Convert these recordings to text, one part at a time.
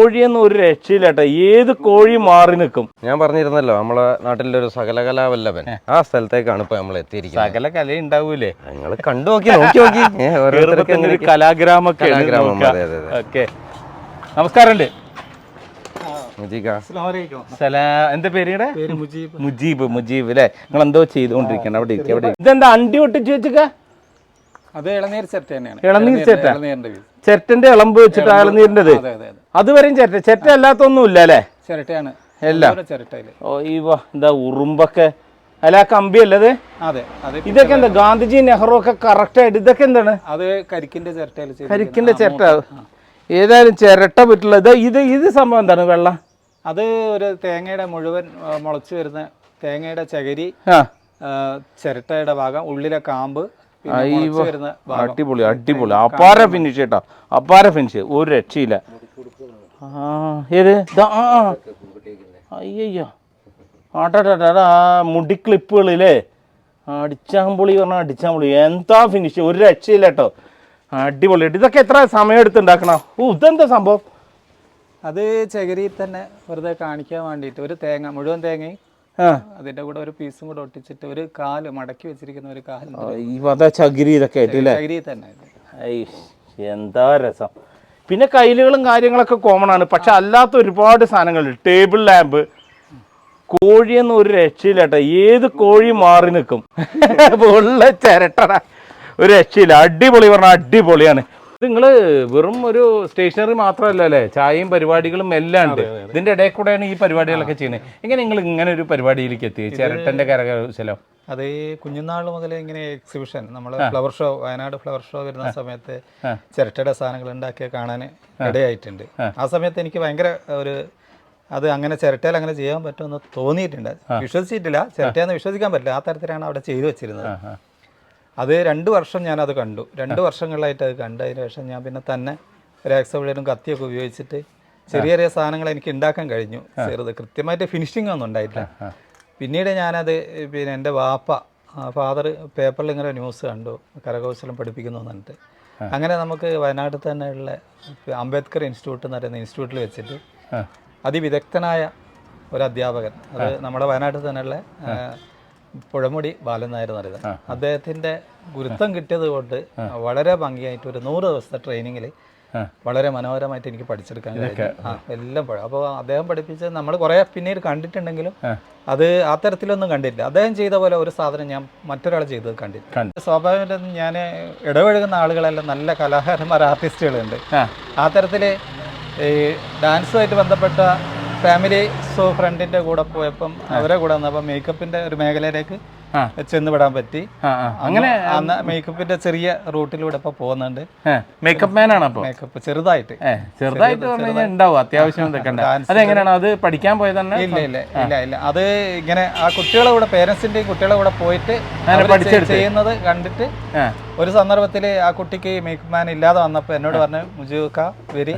കോഴിയൊന്നും ഒരു രക്ഷയില്ലട്ടോ. ഏത് കോഴി മാറി നിൽക്കും? ഞാൻ പറഞ്ഞിരുന്നല്ലോ നമ്മളെ നാട്ടിലെ ഒരു സകലകലാവല്ലഭൻ. ആ സ്ഥലത്തേക്കാണ് ഇപ്പൊ നമ്മൾ എത്തിയിരിക്കുന്നത്. സകല കല ഉണ്ടാവൂലേ? നിങ്ങൾ കണ്ടു നോക്കി നോക്കി നോക്കി. കലാഗ്രാമം, അതെ, അതെ, അതെ. ഓക്കെ. നമസ്കാരമുണ്ട്. എന്താ പേര് മുജീബ്. മുജീബ് മുജീബ് അല്ലേ? നിങ്ങൾ എന്തോ ചെയ്തുകൊണ്ടിരിക്കണം അവിടെ ഇരിക്കുക അവിടെ ഇരിക്ക്. ഇതെന്താ അണ്ടി ഒട്ടിച്ച് വെച്ചുക അത് ഇളനീർ ചിരട്ട തന്നെയാണ്. ഇളനീർ ചിരട്ട? ഇളനീരിന്റെ ചെറ്റന്റെ ഇളമ്പ് വെച്ചിട്ട് അതെ അതുവരെയും ചെറ്റ ചെറ്റ അല്ലാത്തൊന്നും ഇല്ല അല്ലേ? ചിരട്ടയാണ്. എല്ലാം? ഓ ഈ എന്താ ഉറുമ്പൊക്കെ. അല്ല ആ കമ്പി അല്ലത് അതെ ഇതൊക്കെ എന്താ? ഗാന്ധിജി നെഹ്റു ഒക്കെ കറക്റ്റ് ആയിട്ട് ഇതൊക്കെ എന്താണ്? അത് കരിക്കിന്റെ ചിരട്ടയിൽ കരിക്കിന്റെ ചിരട്ട. ഏതായാലും ചിരട്ട പറ്റുള്ള ഇത് ഇത് ഇത് സംഭവം എന്താണ് വെള്ളം? അത് ഒരു തേങ്ങയുടെ മുഴുവൻ മുളച്ചു വരുന്ന തേങ്ങയുടെ ചകരി ചിരട്ടയുടെ ഭാഗം ഉള്ളിലെ കാമ്പ് അടിപൊളി അടിപൊളി. അപ്പാര ഫിനിഷ് കേട്ടോ. അപ്പാര ഫിനിഷ് ഒരു രക്ഷയില്ല. ഏത്. അയ്യയ്യോ. ആട്ടാട്ടാ മുടി ക്ലിപ്പുകളില്ലേ അടിച്ചാമ്പുളി പറഞ്ഞാൽ അടിച്ചാമ്പൊളി. എന്താ ഫിനിഷ് ഒരു രക്ഷയില്ല കേട്ടോ. അടിപൊളി. ഇതൊക്കെ എത്ര സമയം എടുത്ത് ഉണ്ടാക്കണം? ഓ ഇതെന്താ സംഭവം? അത് ചകിരി തന്നെ വെറുതെ കാണിക്കാൻ വേണ്ടിയിട്ട് ഒരു തേങ്ങ മുഴുവൻ തേങ്ങയും അതിന്റെ കൂടെ ഒരു പീസും കൂടെ ഒട്ടിച്ചിട്ട് ഒരു കാൽ മടക്കി വെച്ചിരിക്കുന്ന ഒരു കാൽ ചകിരി ഇതൊക്കെ ചകിരി തന്നെ. എന്താ രസം. പിന്നെ കയ്യിലുകളും കാര്യങ്ങളൊക്കെ കോമൺ ആണ്. പക്ഷെ അല്ലാത്ത ഒരുപാട് സാധനങ്ങൾ ടേബിൾ ലാമ്പ്. കോഴിയെന്ന് ഒരു രക്ഷയില്ല കേട്ടോ. ഏത് കോഴി മാറി നിൽക്കും ഉള്ള ചിരട്ടട. ഒരു രക്ഷയില്ല. അടിപൊളി പറഞ്ഞാൽ അടിപൊളിയാണ്. നിങ്ങൾ വെറും ഒരു സ്റ്റേഷനറി മാത്രമല്ല അല്ലേ ചായയും പരിപാടികളും എല്ലാം ഉണ്ട്. ഇതിന്റെ ഇടയിൽ കൂടെയാണ് ഈ പരിപാടികളൊക്കെ ചെയ്യുന്നത്. എങ്ങനെ നിങ്ങൾ ഇങ്ങനെ ഒരു പരിപാടിയിലേക്ക് എത്തി? ചിരട്ടന്റെ കരകൗശലം. അത് ഈ കുഞ്ഞുനാൾ മുതൽ ഇങ്ങനെ എക്സിബിഷൻ നമ്മൾ flower show Wayanad flower show വരുന്ന സമയത്ത് ചിരട്ടയുടെ സാധനങ്ങൾ ഉണ്ടാക്കിയ കാണാൻ ഇടയായിട്ടുണ്ട്. ആ. സമയത്ത് എനിക്ക് ഭയങ്കര ഒരു അത് അങ്ങനെ ചിരട്ടയിൽ അങ്ങനെ ചെയ്യാൻ പറ്റുമെന്ന് തോന്നിയിട്ടുണ്ട്. വിശ്വസിച്ചിട്ടില്ല. ചിരട്ടയെന്ന് വിശ്വസിക്കാൻ പറ്റില്ല. ആ തരത്തിലാണ് അവിടെ ചെയ്തു വെച്ചിരുന്നത്. അത് രണ്ട് വർഷം ഞാനത് കണ്ടു. രണ്ട് വർഷങ്ങളിലായിട്ട് അത് കണ്ടു അതിന് ശേഷം ഞാൻ പിന്നെ തന്നെ രാക്സ വിളിയും കത്തിയൊക്കെ ഉപയോഗിച്ചിട്ട് ചെറിയ ചെറിയ സാധനങ്ങൾ എനിക്ക് ഉണ്ടാക്കാൻ കഴിഞ്ഞു. ചെറുത് കൃത്യമായിട്ട് ഫിനിഷിംഗ് ഒന്നും ഉണ്ടായിട്ടില്ല. പിന്നീട് ഞാനത് പിന്നെ എന്റെ വാപ്പ ഫാദർ പേപ്പറിൽ ഇങ്ങനെ ന്യൂസ് കണ്ടു. കരകൗശലം പഠിപ്പിക്കുന്നു എന്ന് പറഞ്ഞിട്ട്. അങ്ങനെ നമുക്ക് വയനാട് തന്നെയുള്ള അംബേദ്കർ ഇൻസ്റ്റിറ്റ്യൂട്ട് എന്ന് പറയുന്ന ഇൻസ്റ്റിറ്റ്യൂട്ടിൽ വെച്ചിട്ട് അതിവിദഗ്ധനായ ഒരു അധ്യാപകൻ അത് നമ്മുടെ വയനാട്ടിൽ തന്നെയുള്ള പുഴമുടി ബാലൻ നായർ എന്ന് പറയുന്നത്. അദ്ദേഹത്തിന്റെ ഗുരുത്വം കിട്ടിയത് കൊണ്ട് വളരെ ഭംഗിയായിട്ട് ഒരു നൂറ് ദിവസത്തെ ട്രെയിനിങ്ങിൽ വളരെ മനോഹരമായിട്ട് എനിക്ക് പഠിച്ചെടുക്കാൻ കഴിഞ്ഞു. എല്ലാം പഴം അപ്പോൾ അദ്ദേഹം പഠിപ്പിച്ചത് നമ്മൾ കുറേ പിന്നീട് കണ്ടിട്ടുണ്ടെങ്കിലും അത് ആ തരത്തിലൊന്നും കണ്ടില്ല അദ്ദേഹം ചെയ്ത പോലെ ഒരു സാധനം ഞാൻ മറ്റൊരാൾ ചെയ്തത് കണ്ടില്ല സ്വാഭാവികമായിട്ടും ഞാൻ ഇടപഴകുന്ന ആളുകളെല്ലാം നല്ല കലാകാരന്മാർ ആർട്ടിസ്റ്റുകളുണ്ട് ആ. തരത്തിൽ ഈ ഡാൻസുമായിട്ട് ബന്ധപ്പെട്ട ഫാമിലി സോ ഫ്രണ്ടിന്റെ കൂടെ പോയപ്പം അവരെ കൂടെ വന്നപ്പോൾ മേക്കപ്പിന്റെ ഒരു മേഖലയിലേക്ക് ചെന്നുപെടാൻ പറ്റി. അങ്ങനെ അന്ന് മേക്കപ്പിന്റെ ചെറിയ റൂട്ടിലൂടെ ഇപ്പൊ പോകുന്നുണ്ട്. മേക്കപ്പ് മാൻ ആണ് അപ്പോൾ മേക്കപ്പ് ചെറുതായിട്ട്. ചെറുതായിട്ട് ഉണ്ടാവും അത്യാവശ്യം അത് എങ്ങനെയാണ്? അതെങ്ങനെയാണ് അത് പഠിക്കാൻ പോയത് ഇല്ല ഇല്ല ഇല്ല ഇല്ല. അത് ഇങ്ങനെ ആ കുട്ടികളെ കൂടെ പേരൻസിന്റെയും കുട്ടികളെ കൂടെ പോയിട്ട് ചെയ്യുന്നത് കണ്ടിട്ട്. ഒരു സന്ദർഭത്തിൽ ആ കുട്ടിക്ക് മേക്കപ്പ് മാൻ ഇല്ലാതെ വന്നപ്പോൾ എന്നോട് പറഞ്ഞു മുജുക്ക വരി.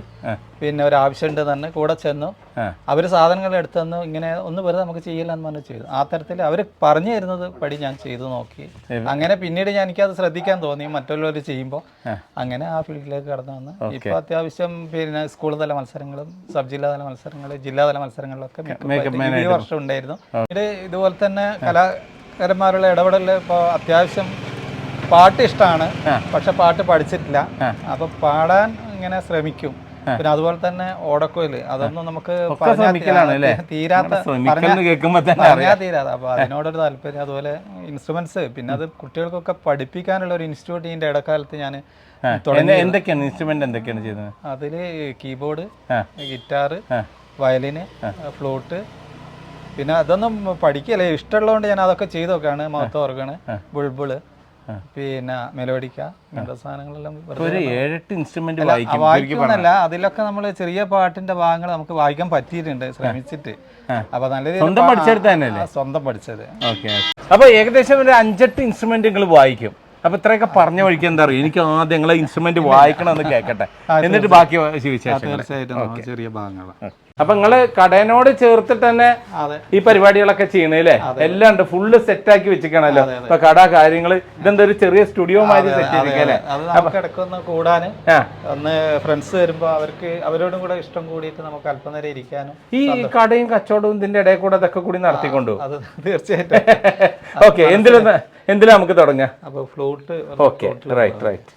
പിന്നെ ഒരു ആവശ്യമുണ്ട് തന്നെ കൂടെ ചെന്നു. അവർ അവർ സാധനങ്ങൾ എടുത്തു തന്നു ഇങ്ങനെ ഒന്ന് വെറുതെ നമുക്ക് ചെയ്യില്ലെന്ന് പറഞ്ഞു ചെയ്തു. ആ തരത്തിൽ അവർ പറഞ്ഞു തരുന്നത് പടി ഞാൻ ചെയ്തു നോക്കി. അങ്ങനെ പിന്നീട് ഞാൻ എനിക്കത് ശ്രദ്ധിക്കാൻ തോന്നി. മറ്റുള്ളവർ ചെയ്യുമ്പോൾ അങ്ങനെ ആ ഫീൽഡിലേക്ക് കടന്നു വന്ന്. ഇപ്പോൾ അത്യാവശ്യം പിന്നെ സ്കൂൾ തല മത്സരങ്ങളും സബ് ജില്ലാതല മത്സരങ്ങൾ ജില്ലാതല മത്സരങ്ങളിലൊക്കെ ഈ വർഷം ഉണ്ടായിരുന്നു. ഇത് ഇതുപോലെ തന്നെ കലാകാരന്മാരുള്ള ഇടപെടൽ ഇപ്പോൾ അത്യാവശ്യം പാട്ട് ഇഷ്ടമാണ് പക്ഷെ പാട്ട് പഠിച്ചിട്ടില്ല. അപ്പൊ പാടാൻ ഇങ്ങനെ ശ്രമിക്കും. പിന്നെ അതുപോലെ തന്നെ ഓടക്കോയിൽ. അതൊന്നും നമുക്ക്? തീരാത്ത പറഞ്ഞാൽ തീരാതെ അപ്പൊ അതിനോടൊരു താല്പര്യം അതുപോലെ ഇൻസ്ട്രുമെന്റ്സ് പിന്നെ അത് കുട്ടികൾക്കൊക്കെ പഠിപ്പിക്കാനുള്ള ഒരു ഇൻസ്റ്റിറ്റ്യൂട്ട് ഇതിന്റെ ഇടക്കാലത്ത് ഞാൻ എന്ത് എന്തൊക്കെയാണ്? ഇൻസ്ട്രുമെന്റ് എന്തൊക്കെയാണ് ചെയ്യുന്നത്? അതിൽ keyboard guitar guitar violin flute. പിന്നെ അതൊന്നും പഠിക്കല്ലേ? ഇഷ്ടമുള്ളതുകൊണ്ട് ഞാൻ അതൊക്കെ ചെയ്തൊക്കെയാണ്. മൗത്ത് ഓർഗണ് ബുൾബിൾ. പിന്നെ മെലോഡിക്ക ഇങ്ങനത്തെ സാധനങ്ങളെല്ലാം ഒരു ഏഴെട്ട് ഇൻസ്ട്രുമെന്റ് അതിലൊക്കെ നമ്മൾ ചെറിയ പാട്ടിന്റെ ഭാഗങ്ങൾ നമുക്ക് വായിക്കാൻ പറ്റിയിട്ടുണ്ട് ശ്രമിച്ചിട്ട്. അപ്പൊ നല്ല രീതിയിൽ സ്വന്തം പാ- പഠിച്ചെടുത്ത തന്നെയല്ലേ? ആ, സ്വന്തം പഠിച്ചത്. ഓക്കെ. അപ്പൊ ഏകദേശം ഒരു അഞ്ചെട്ട് ഇൻസ്ട്രുമെന്റ് നിങ്ങൾ വായിക്കും. അപ്പൊ ഇത്രയൊക്കെ പറഞ്ഞ വഴിക്ക് എന്താ അറിയോ? എനിക്ക് ആദ്യം നിങ്ങളെ ഇൻസ്ട്രുമെന്റ് വായിക്കണം എന്ന് കേൾക്കട്ടെ എന്നിട്ട് ബാക്കി തീർച്ചയായിട്ടും. ചെറിയ ഭാഗങ്ങളാണ് അപ്പൊ നിങ്ങൾ കടയനോട് ചേർത്തിട്ട് തന്നെ ഈ പരിപാടികളൊക്കെ ചെയ്യണേ അല്ലേ? എല്ലാം ഉണ്ട്. ഫുള്ള് സെറ്റ് ആക്കി വെച്ചിരിക്കണല്ലോ. ഇപ്പൊ കട കാര്യങ്ങൾ ഇതെന്താ ഒരു ചെറിയ സ്റ്റുഡിയോ മാതിരി സെറ്റ് ചെയ്തിരിക്കല്ലേ? ഇടയ്ക്കൊന്ന് കൂടാന്. ഒന്ന് ഫ്രണ്ട്സ് വരുമ്പോ അവർക്ക് അവരോടും കൂടെ ഇഷ്ടം കൂടിയിട്ട് നമുക്ക് അല്പനേരം ഇരിക്കാനും ഈ കടയും കച്ചവടവും ഇതിന്റെ ഇടയിൽ കൂടെ അതൊക്കെ കൂടി നടത്തിക്കൊണ്ടു. അത് തീർച്ചയായിട്ടും. ഓക്കെ എന്തിലും എന്തിലും നമുക്ക് തുടങ്ങാം? അപ്പോൾ ഫ്ലൂട്ട് ഓക്കെ റൈറ്റ് റൈറ്റ്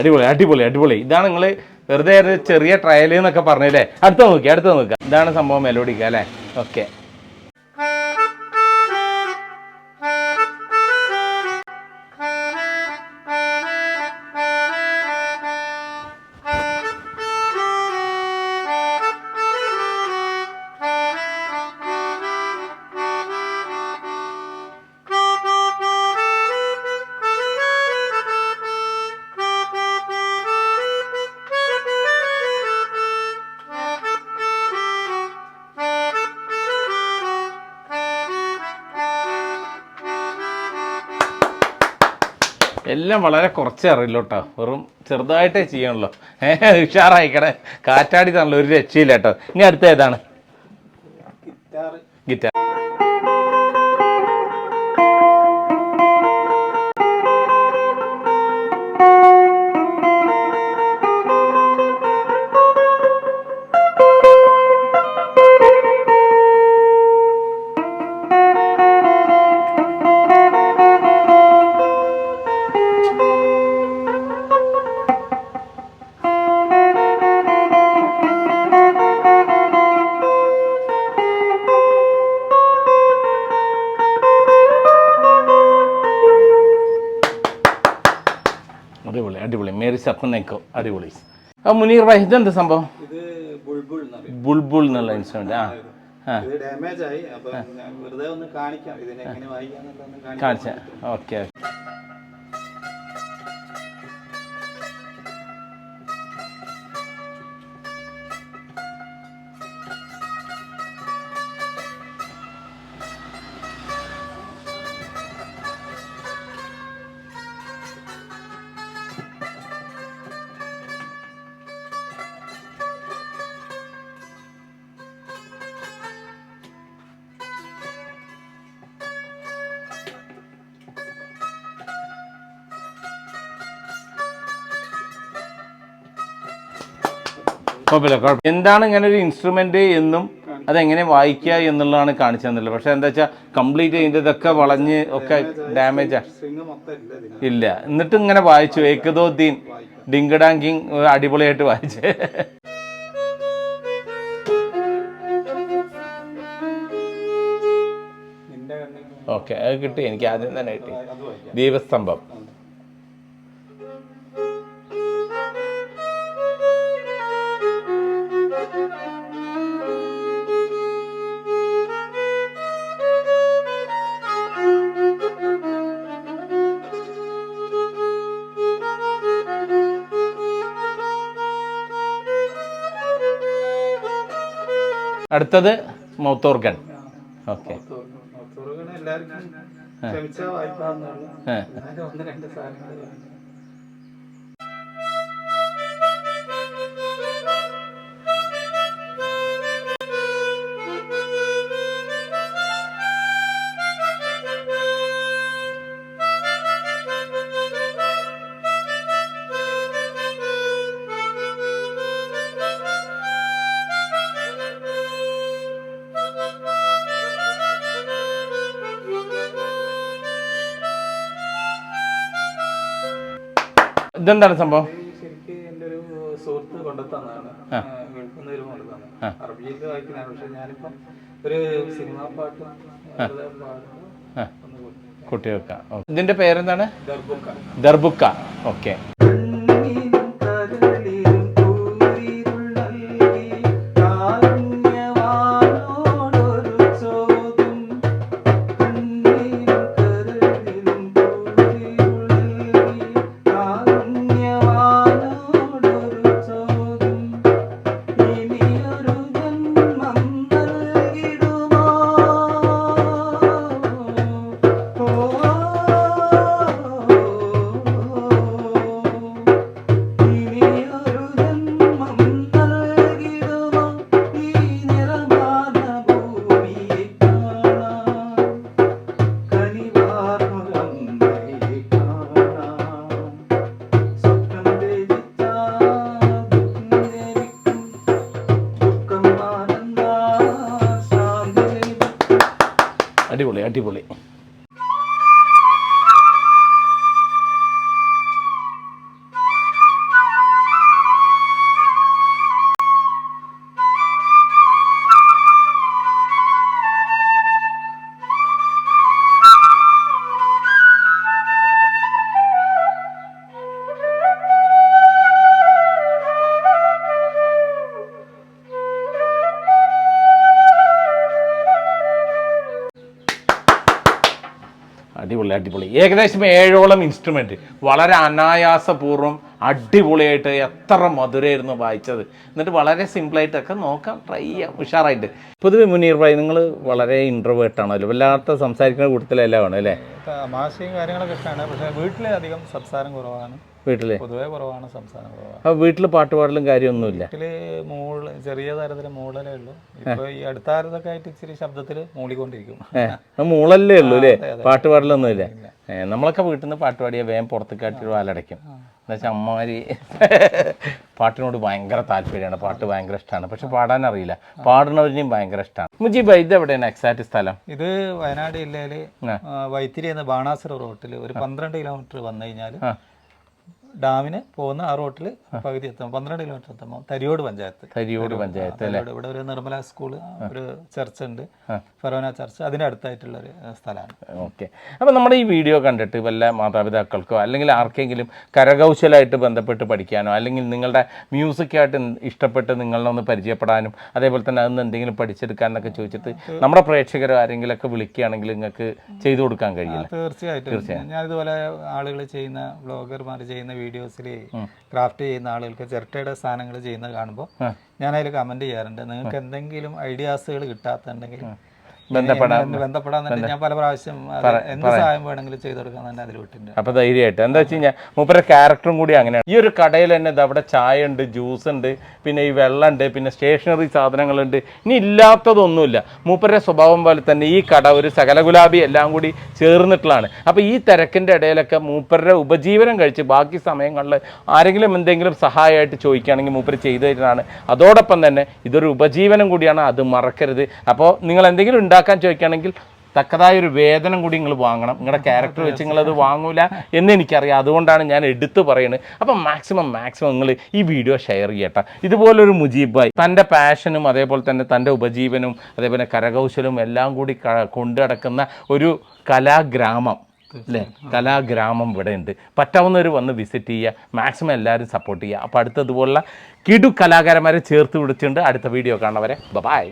അടിപൊളി അടിപൊളി അടിപൊളി. ഇതാണ് നിങ്ങൾ വെറുതെ ചെറിയ ട്രയൽ എന്നൊക്കെ പറഞ്ഞല്ലേ? അടുത്ത നോക്കി അടുത്ത നോക്കുക ഇതാണ് സംഭവം മെലോഡിക്ക അല്ലേ? ഓക്കെ എല്ലാം വളരെ കുറച്ചേ അറിയില്ല കേട്ടോ വെറും ചെറുതായിട്ടേ ചെയ്യണല്ലോ ഏഹ് ഉഷാറായിക്കടെ കാറ്റാടി തന്നല്ലോ ഒരു രക്ഷയില്ല കേട്ടോ ഇനി അടുത്ത ഏതാണ്? മേരി സപ്പനേക്കോ അടിപൊളി. ആ മുനീർ ഭായ് ഇതെന്താ സംഭവം? ബുൾബുൾ എന്ന് പറയും. ബുൾബുൾ എന്നുള്ള ഇൻസ്ട്രുമെന്റ് ആ? ആ. ഇത് കുഴപ്പമില്ല കുഴപ്പം എന്താണ് ഇങ്ങനെ ഒരു ഇൻസ്ട്രുമെന്റ് എന്നും അതെങ്ങനെ വായിക്കുക എന്നുള്ളതാണ് കാണിച്ചു തന്നുള്ളത് പക്ഷെ എന്താ വെച്ചാൽ കംപ്ലീറ്റ് ഇതിന്റെ ഇതൊക്കെ വളഞ്ഞ് ഒക്കെ ഡാമേജാ ഇല്ല. എന്നിട്ട് ഇങ്ങനെ വായിച്ചു. ഏകദോ ദീൻ ഡിങ്കഡാങ്കിങ് അടിപൊളിയായിട്ട് വായിച്ചേ. ഓക്കെ അത് കിട്ടി. എനിക്ക് ആദ്യം തന്നെ കിട്ടി. ദീപസ്തംഭം. അടുത്തത് മൗത്ത് ഓർഗൺ ഓക്കെ എല്ലാവർക്കും ഇതെന്താണ് സംഭവം? ശരിക്കും എന്റെ ഒരു സുഹൃത്ത് കൊണ്ടുത്തന്നതാണ്. ഗൾഫിൽ നിന്ന് ഒരു കൊണ്ടുത്തന്നത് അറബിയിൽ വായിക്കുന്നതാണ്. പക്ഷെ ഞാനിപ്പം ഒരു സിനിമാ പാട്ട് കുട്ടികൾക്ക് ഇതിന്റെ പേരെന്താണ്. ദർബുക്ക. ഓക്കെ. അടിപൊളി. അടിപൊളി. ഏകദേശം ഏഴോളം ഇൻസ്ട്രുമെന്റ് വളരെ അനായാസപൂർവം അടിപൊളിയായിട്ട് എത്ര മധുരമായിരുന്നു വായിച്ചത്. എന്നിട്ട് വളരെ സിമ്പിളായിട്ടൊക്കെ നോക്കാം ട്രൈ ചെയ്യാം. ഉഷാറായിട്ട്. പൊതുവെ മുനീർ ഭായി നിങ്ങൾ വളരെ ഇൻട്രോവേർട്ട് ആണല്ലോ വല്ലാത്ത സംസാരിക്കുന്ന കൂട്ടത്തിലെല്ലാം ആണ് അല്ലേ? തമാശയും കാര്യങ്ങളൊക്കെ ഇഷ്ടമാണ് പക്ഷേ വീട്ടിൽ അധികം സംസാരം കുറവാണ്. വീട്ടിൽ. പൊതുവേ കുറവാണ് സംസ്ഥാനം അപ്പോൾ വീട്ടിൽ പാട്ട് പാടലും കാര്യമൊന്നുമില്ല. വീട്ടിൽ മൂൾ ചെറിയ തരത്തിൽ മൂളലേ ഉള്ളൂ. ഇപ്പൊ ഈ അടുത്ത കാലത്തൊക്കെ ആയിട്ട് ഇച്ചിരി ശബ്ദത്തിൽ മൂളിക്കൊണ്ടിരിക്കും. ഏഹ് മൂളല്ലേ ഉള്ളൂ അല്ലേ? പാട്ട് പാടലൊന്നുമില്ല. ഏഹ് നമ്മളൊക്കെ വീട്ടിൽ നിന്ന് പാട്ട് പാടിയ വേഗം പുറത്തേക്കാട്ടി വാലടയ്ക്കും. എന്നുവെച്ചാൽ അമ്മമാര് പാട്ടിനോട് ഭയങ്കര താല്പര്യമാണ്. പാട്ട് ഭയങ്കര ഇഷ്ടമാണ് പക്ഷെ പാടാൻ അറിയില്ല പാടുന്നവരിനെയും ഭയങ്കര ഇഷ്ടമാണ് മുജീബ് ഇത് എവിടെയാണ്? എക്സാക്ട് സ്ഥലം. ഇത് വയനാട് ജില്ലയിൽ വൈത്തിരി എന്ന ബാണാസുര റോട്ടിൽ ഒരു പന്ത്രണ്ട് കിലോമീറ്റർ വന്നു കഴിഞ്ഞാൽ. ഡാമിന് പോകുന്ന ആ റോട്ടിൽ പകുതി എത്തുമ്പോൾ പന്ത്രണ്ട് കിലോമീറ്റർ എത്തുമ്പോൾ തരിയോട് പഞ്ചായത്ത്. തരിയോട് പഞ്ചായത്ത് ഇവിടെ ഒരു നിർമ്മല സ്കൂൾ ഒരു ചർച്ച് ഉണ്ട്. ഫെറോന ചർച്ച് അതിന്റെ അടുത്തായിട്ടുള്ള ഒരു സ്ഥലമാണ്. ഓക്കെ. അപ്പോൾ നമ്മുടെ ഈ വീഡിയോ കണ്ടിട്ട് വല്ല മാതാപിതാക്കൾക്കോ അല്ലെങ്കിൽ ആർക്കെങ്കിലും കരകൗശലമായിട്ട് ബന്ധപ്പെട്ട് പഠിക്കാനോ അല്ലെങ്കിൽ നിങ്ങളുടെ മ്യൂസിക്കായിട്ട് ഇഷ്ടപ്പെട്ട് നിങ്ങളൊന്ന് പരിചയപ്പെടാനും അതേപോലെ തന്നെ അതിൽ നിന്ന് എന്തെങ്കിലും പഠിച്ചെടുക്കാനൊക്കെ ചോദിച്ചിട്ട് നമ്മുടെ പ്രേക്ഷകരോ ആരെങ്കിലും ഒക്കെ വിളിക്കുകയാണെങ്കിൽ നിങ്ങൾക്ക് ചെയ്തു കൊടുക്കാൻ കഴിയില്ല. തീർച്ചയായിട്ടും. ഞാൻ ഇതുപോലെ ആളുകൾ ചെയ്യുന്ന ബ്ലോഗർമാർ ചെയ്യുന്ന വീഡിയോസിൽ ക്രാഫ്റ്റ് ചെയ്യുന്ന ആളുകൾക്ക് ചിരട്ടയുടെ സാധനങ്ങൾ ചെയ്യുന്നത് കാണുമ്പോൾ ഞാൻ അതിൽ കമന്റ് ചെയ്യാറുണ്ട്. നിങ്ങൾക്ക് എന്തെങ്കിലും ഐഡിയാസുകൾ കിട്ടാത്തുണ്ടെങ്കിൽ ബന്ധപ്പെടാം. ബന്ധപ്പെടാൻ തന്നെ ഞാൻ പല പ്രാവശ്യം എന്ത് സഹായം വേണമെങ്കിലും ചെയ്തു കൊടുക്കാൻ തന്നെ അതിൽ വിട്ടിട്ടുണ്ട് അപ്പോൾ ധൈര്യമായിട്ട്. എന്താ വെച്ച് കഴിഞ്ഞാൽ മൂപ്പരുടെ ക്യാരക്ടറും കൂടി അങ്ങനെയാണ്. ഈ ഒരു കടയിൽ തന്നെ അവിടെ ചായ ഉണ്ട് ജ്യൂസ് ഉണ്ട് പിന്നെ ഈ വെള്ളം ഉണ്ട് പിന്നെ സ്റ്റേഷനറി സാധനങ്ങളുണ്ട്. ഇനി ഇല്ലാത്തതൊന്നുമില്ല. മൂപ്പരുടെ സ്വഭാവം പോലെ തന്നെ ഈ കട ഒരു സകല ഗുലാബി എല്ലാം കൂടി ചേർന്നിട്ടുള്ളതാണ്. അപ്പോൾ ഈ തിരക്കിന്റെ ഇടയിലൊക്കെ മൂപ്പരുടെ ഉപജീവനം കഴിച്ച് ബാക്കി സമയങ്ങളിൽ ആരെങ്കിലും എന്തെങ്കിലും സഹായമായിട്ട് ചോദിക്കുകയാണെങ്കിൽ മൂപ്പർ ചെയ്തു തരുന്നതാണ്. അതോടൊപ്പം തന്നെ ഇതൊരു ഉപജീവനം കൂടിയാണ് അത് മറക്കരുത്. അപ്പോൾ നിങ്ങൾ എന്തെങ്കിലും ഉണ്ടാക്കാൻ ചോദിക്കുകയാണെങ്കിൽ തക്കതായ ഒരു വേതനം കൂടി നിങ്ങൾ വാങ്ങണം. നിങ്ങളുടെ ക്യാരക്ടർ വെച്ച് നിങ്ങളത് വാങ്ങൂല എന്ന് എനിക്കറിയാം. അതുകൊണ്ടാണ് ഞാൻ എടുത്തു പറയുന്നത് അപ്പം മാക്സിമം മാക്സിമം നിങ്ങൾ ഈ വീഡിയോ ഷെയർ ചെയ്യട്ടെ. ഇതുപോലൊരു മുജീബ് ഭായ് തന്റെ പാഷനും അതേപോലെ തന്നെ തന്റെ ഉപജീവനും അതേപോലെ കരകൗശലവും എല്ലാം കൂടി കൊണ്ടുനടക്കുന്ന കൊണ്ടു നടക്കുന്ന ഒരു കലാഗ്രാമം അല്ലേ? കലാഗ്രാമം ഇവിടെ ഉണ്ട് പറ്റാവുന്നവർ വന്ന് വിസിറ്റ് ചെയ്യുക മാക്സിമം എല്ലാവരും സപ്പോർട്ട് ചെയ്യുക അപ്പോൾ അടുത്തതുപോലുള്ള കിടു കലാകാരന്മാരെ ചേർത്ത് വിളിച്ചുകൊണ്ട് അടുത്ത വീഡിയോ കാണുന്നവരെ. ബൈ